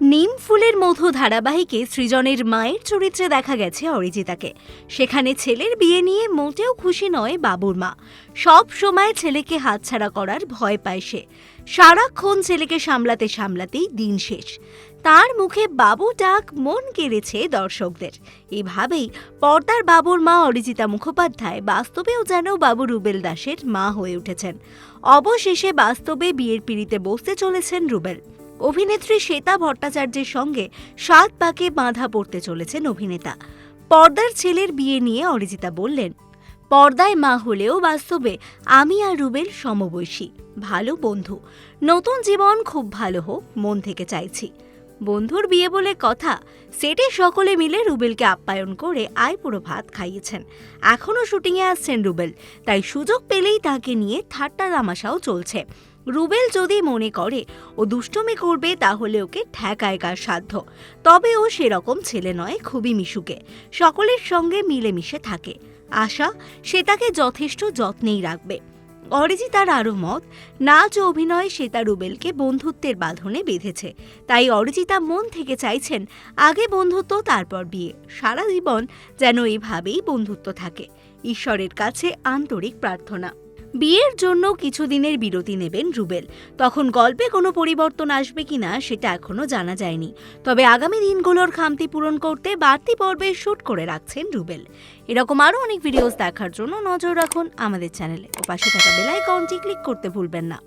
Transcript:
নিম ফুলের মধু ধারাবাহিকে সৃজনের মায়ের চরিত্রে দেখা গেছে অরিজিতাকে। সেখানে ছেলের বিয়ে নিয়ে মোটেও খুশি নয় বাবুর মা। সব সময় ছেলেকে হাতছাড়া করার ভয় পায় সে। সারাক্ষণ ছেলেকে সামলাতে সামলাতেই দিন শেষ। তার মুখে বাবু ডাক, মন কেড়েছে দর্শকদের। এভাবেই পর্দার বাবুর মা অরিজিতা মুখোপাধ্যায় বাস্তবেও যেন বাবু রুবেল দাসের মা হয়ে উঠেছেন। অবশেষে বাস্তবে বিয়ের পিড়িতে বসতে চলেছেন রুবেল। অভিনেত্রী শ্বেতা ভট্টাচার্যের সঙ্গে সাত পাকে বাঁধা পড়তে চলেছেন অভিনেতা। পর্দার ছেলের বিয়ে নিয়ে অরিজিতা বললেন, পর্দায় মা হলেও বাস্তবে আমি আর রুবেল সমবয়সী, ভালো বন্ধু। নতুন জীবন খুব ভালো হোক, মন থেকে চাইছি। বন্ধুর বিয়ে বলে কথা, সেটে সকলে মিলে রুবেলকে আপ্যায়ন করে আয় পুরো ভাত খাইয়েছেন। এখনও শুটিংয়ে আসছেন রুবেল, তাই সুযোগ পেলেই তাকে নিয়ে ঠাট্টা তামাশাও চলছে। রুবেল যদি মনে করে ও দুষ্টমি করবে, তাহলে ওকে ঠেকায় কার সাধ্য। তবে ও সেরকম ছেলে নয়, খুবই মিশুকে। সকলের সঙ্গে মিলেমিশে থাকে। আশা, সে তাকে যথেষ্ট যত্নেই রাখবে। অরিজিতার আরও মত, নাচ ও অভিনয় সে তার রুবেলকে বন্ধুত্বের বাঁধনে বেঁধেছে। তাই অরিজিতা মন থেকে চাইছেন, আগে বন্ধুত্ব, তারপর বিয়ে। সারা জীবন যেন এভাবেই বন্ধুত্ব থাকে। ঈশ্বরের কাছে আন্তরিক প্রার্থনা। বিয়ের জন্য কিছুদিনের বিরতি নেবেন রুবেল। তখন গল্পে কোনো পরিবর্তন আসবে কিনা সেটা এখনও জানা যায়নি। তবে আগামী দিনগুলোর খামতি পূরণ করতে বাড়তি পর্বে শ্যুট করে রাখছেন রুবেল। এরকম আরও অনেক ভিডিওস দেখার জন্য নজর রাখুন আমাদের চ্যানেলে ও পাশে থাকা বেল আইকনটি ক্লিক করতে ভুলবেন না।